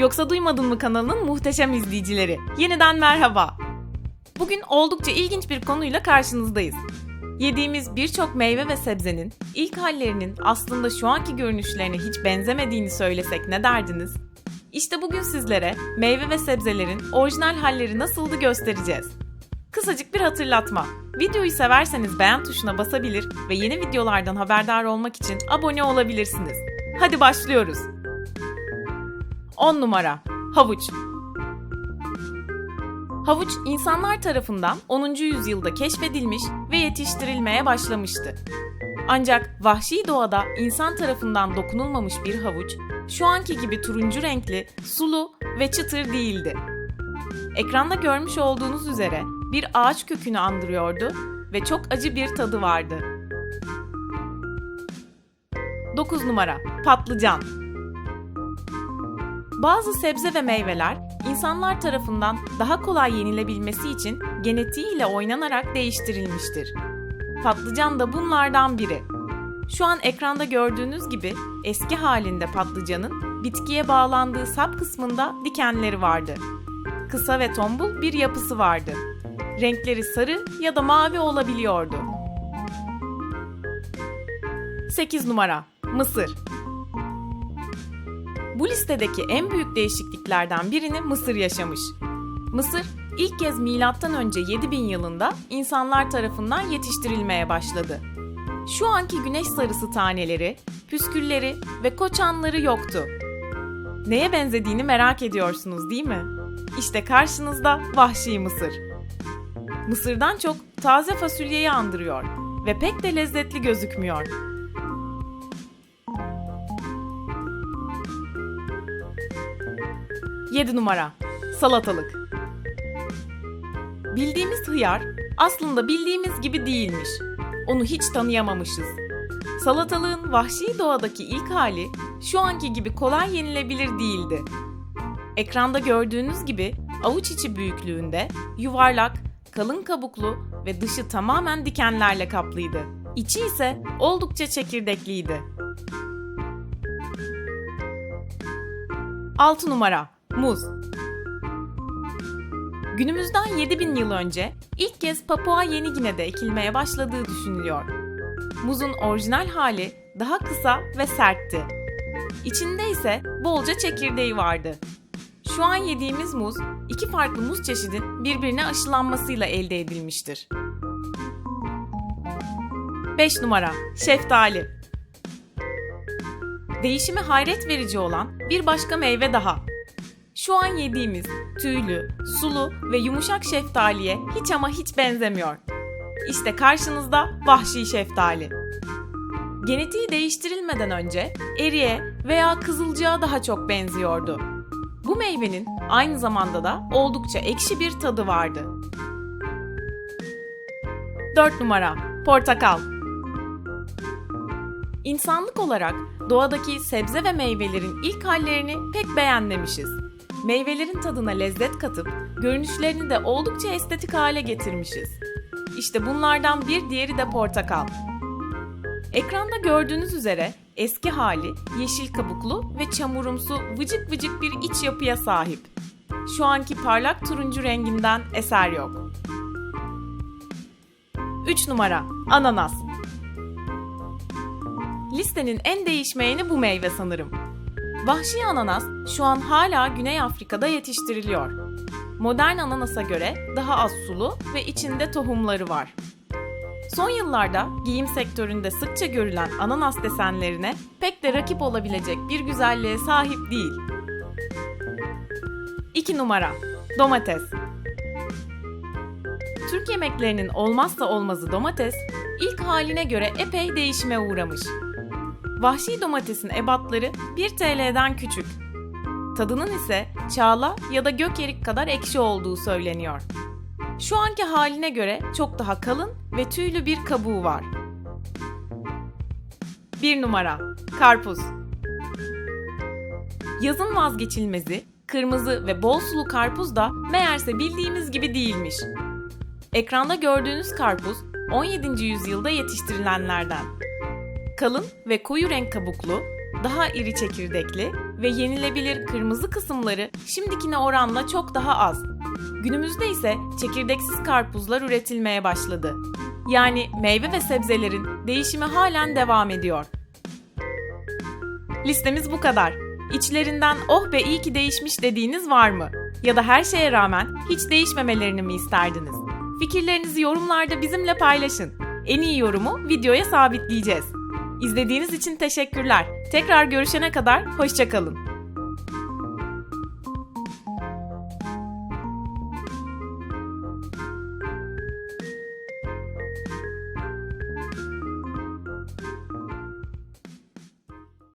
Yoksa Duymadın mı kanalının muhteşem izleyicileri. Yeniden merhaba. Bugün oldukça ilginç bir konuyla karşınızdayız. Yediğimiz birçok meyve ve sebzenin ilk hallerinin aslında şu anki görünüşlerine hiç benzemediğini söylesek ne derdiniz? İşte bugün sizlere meyve ve sebzelerin orijinal halleri nasıldı göstereceğiz. Kısacık bir hatırlatma. Videoyu severseniz beğen tuşuna basabilir ve yeni videolardan haberdar olmak için abone olabilirsiniz. Hadi başlıyoruz. 10 numara Havuç Havuç insanlar tarafından 10. yüzyılda keşfedilmiş ve yetiştirilmeye başlamıştı. Ancak vahşi doğada insan tarafından dokunulmamış bir havuç, şu anki gibi turuncu renkli, sulu ve çıtır değildi. Ekranda görmüş olduğunuz üzere bir ağaç kökünü andırıyordu ve çok acı bir tadı vardı. 9 numara Patlıcan Bazı sebze ve meyveler insanlar tarafından daha kolay yenilebilmesi için genetiğiyle oynanarak değiştirilmiştir. Patlıcan da bunlardan biri. Şu an ekranda gördüğünüz gibi eski halinde patlıcanın bitkiye bağlandığı sap kısmında dikenleri vardı. Kısa ve tombul bir yapısı vardı. Renkleri sarı ya da mavi olabiliyordu. 8 numara Mısır bu listedeki en büyük değişikliklerden birini Mısır yaşamış. Mısır ilk kez milattan önce 7000 yılında insanlar tarafından yetiştirilmeye başladı. Şu anki güneş sarısı taneleri, püskülleri ve koçanları yoktu. Neye benzediğini merak ediyorsunuz değil mi? İşte karşınızda vahşi mısır. Mısırdan çok taze fasulyeyi andırıyor ve pek de lezzetli gözükmüyor. Yedi numara Salatalık Bildiğimiz hıyar aslında bildiğimiz gibi değilmiş. Onu hiç tanıyamamışız. Salatalığın vahşi doğadaki ilk hali şu anki gibi kolay yenilebilir değildi. Ekranda gördüğünüz gibi avuç içi büyüklüğünde, yuvarlak, kalın kabuklu ve dışı tamamen dikenlerle kaplıydı. İçi ise oldukça çekirdekliydi. 6 numara Muz Günümüzden 7000 yıl önce ilk kez Papua Yeni Gine'de ekilmeye başladığı düşünülüyor. Muzun orijinal hali daha kısa ve sertti. İçinde ise bolca çekirdeği vardı. Şu an yediğimiz muz iki farklı muz çeşidin birbirine aşılanmasıyla elde edilmiştir. 5 numara Şeftali Değişimi hayret verici olan bir başka meyve daha. Şu an yediğimiz tüylü, sulu ve yumuşak şeftaliye hiç ama hiç benzemiyor. İşte karşınızda vahşi şeftali. Genetiği değiştirilmeden önce eriye veya kızılcığa daha çok benziyordu. Bu meyvenin aynı zamanda da oldukça ekşi bir tadı vardı. 4 numara Portakal İnsanlık olarak doğadaki sebze ve meyvelerin ilk hallerini pek beğenmemişiz. Meyvelerin tadına lezzet katıp görünüşlerini de oldukça estetik hale getirmişiz. İşte bunlardan bir diğeri de portakal. Ekranda gördüğünüz üzere eski hali yeşil kabuklu ve çamurumsu vıcık vıcık bir iç yapıya sahip. Şu anki parlak turuncu renginden eser yok. 3 numara Ananas Listenin en değişmeyeni bu meyve sanırım. Vahşi ananas şu an hala Güney Afrika'da yetiştiriliyor. Modern ananasa göre daha az sulu ve içinde tohumları var. Son yıllarda giyim sektöründe sıkça görülen ananas desenlerine pek de rakip olabilecek bir güzelliğe sahip değil. 2 numara Domates Türk yemeklerinin olmazsa olmazı domates, ilk haline göre epey değişime uğramış. Vahşi domatesin ebatları 1 TL'den küçük. Tadının ise çağla ya da gök erik kadar ekşi olduğu söyleniyor. Şu anki haline göre çok daha kalın ve tüylü bir kabuğu var. 1 numara Karpuz Yazın vazgeçilmezi, kırmızı ve bol sulu karpuz da meğerse bildiğimiz gibi değilmiş. Ekranda gördüğünüz karpuz 17. yüzyılda yetiştirilenlerden kalın ve koyu renk kabuklu, daha iri çekirdekli ve yenilebilir kırmızı kısımları şimdikine oranla çok daha az. Günümüzde ise çekirdeksiz karpuzlar üretilmeye başladı. Yani meyve ve sebzelerin değişimi halen devam ediyor. Listemiz bu kadar. İçlerinden oh be iyi ki değişmiş dediğiniz var mı? Ya da her şeye rağmen hiç değişmemelerini mi isterdiniz? Fikirlerinizi yorumlarda bizimle paylaşın. En iyi yorumu videoya sabitleyeceğiz. İzlediğiniz için teşekkürler. Tekrar görüşene kadar hoşçakalın.